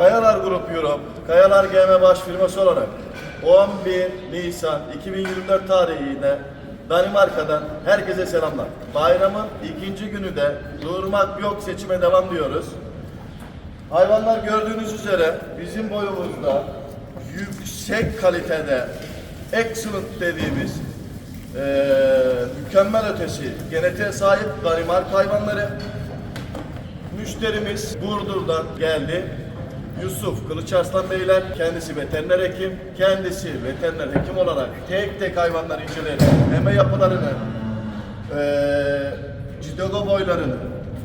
Kayalar Grup Europe, Kayalar GM baş firması olarak 11 Nisan 2024 tarihinde Danimarka'dan herkese selamlar. Bayramın ikinci günü de durmak yok seçime devam diyoruz. Hayvanlar gördüğünüz üzere bizim boyumuzda yüksek kalitede excellent dediğimiz eee, mükemmel ötesi genetiğe sahip Danimarka hayvanları. Müşterimiz Burdur'dan geldi. Yusuf Kılıçarslan Beyler, kendisi veteriner hekim, kendisi veteriner hekim olarak tek tek hayvanları inceledi. Meme yapılarını, eee cidogo boylarını,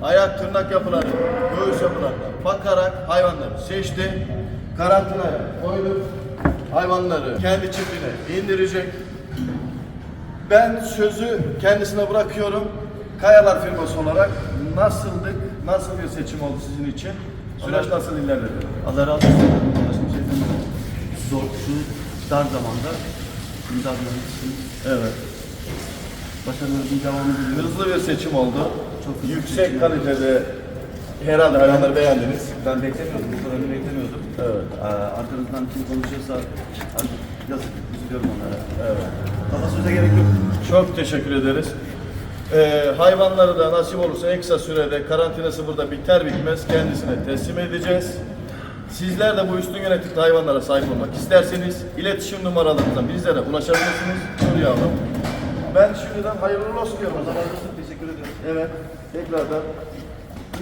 ayak tırnak yapılarını, göğüs yapılarına bakarak hayvanları seçti. Karantinaya koydu. Hayvanları kendi çiftliğine indirecek. Ben sözü kendisine bırakıyorum. Kayalar firması olarak nasıldık, nasıl bir seçim oldu sizin için? Süreç nasıl ilerledi? Allah razı olsun. Başka bir şey demiyorum. Zor, şu dar zamanda imzadınız için Evet. başarılarınızın devamını diliyorum. Hızlı bir seçim oldu. Çok hızlı Yüksek seçim. kalitede herhalde hayvanları beğendiniz. Ben beklemiyordum, bu kadarını beklemiyordum. Evet. Ee, arkanızdan kim konuşuyorsa artık yazık, üzülüyorum onlara. Evet. Fazla söze gerek yok. Çok teşekkür ederiz. Ee, hayvanları da nasip olursa en kısa sürede karantinası burada biter bitmez kendisine teslim edeceğiz. Sizler de bu üstün yönetikli hayvanlara sahip olmak isterseniz iletişim numaralarından bizlere ulaşabilirsiniz. Nur yavrum. Ben şimdiden hayırlı olsun diyorum. Allah teşekkür ederim. Evet. Tekrardan.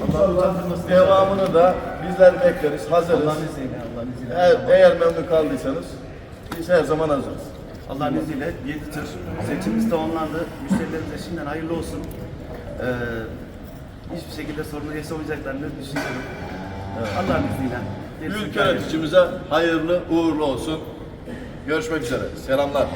İnşallah devamını da bizler bekleriz. Hazırız. Allah'ın izniyle, Allah'ın izniyle. Eğer, eğer memnun kaldıysanız biz her zaman hazırız. Allah'ın izniyle 7 tır seçimimiz tamamlandı. Müşterilerimize şimdiden hayırlı olsun. Ee, hiçbir şekilde sorunu yaşamayacaklarını düşünüyorum. Allah'ın izniyle. Gayet- yöneticimize hayırlı uğurlu olsun. Görüşmek üzere. Selamlar.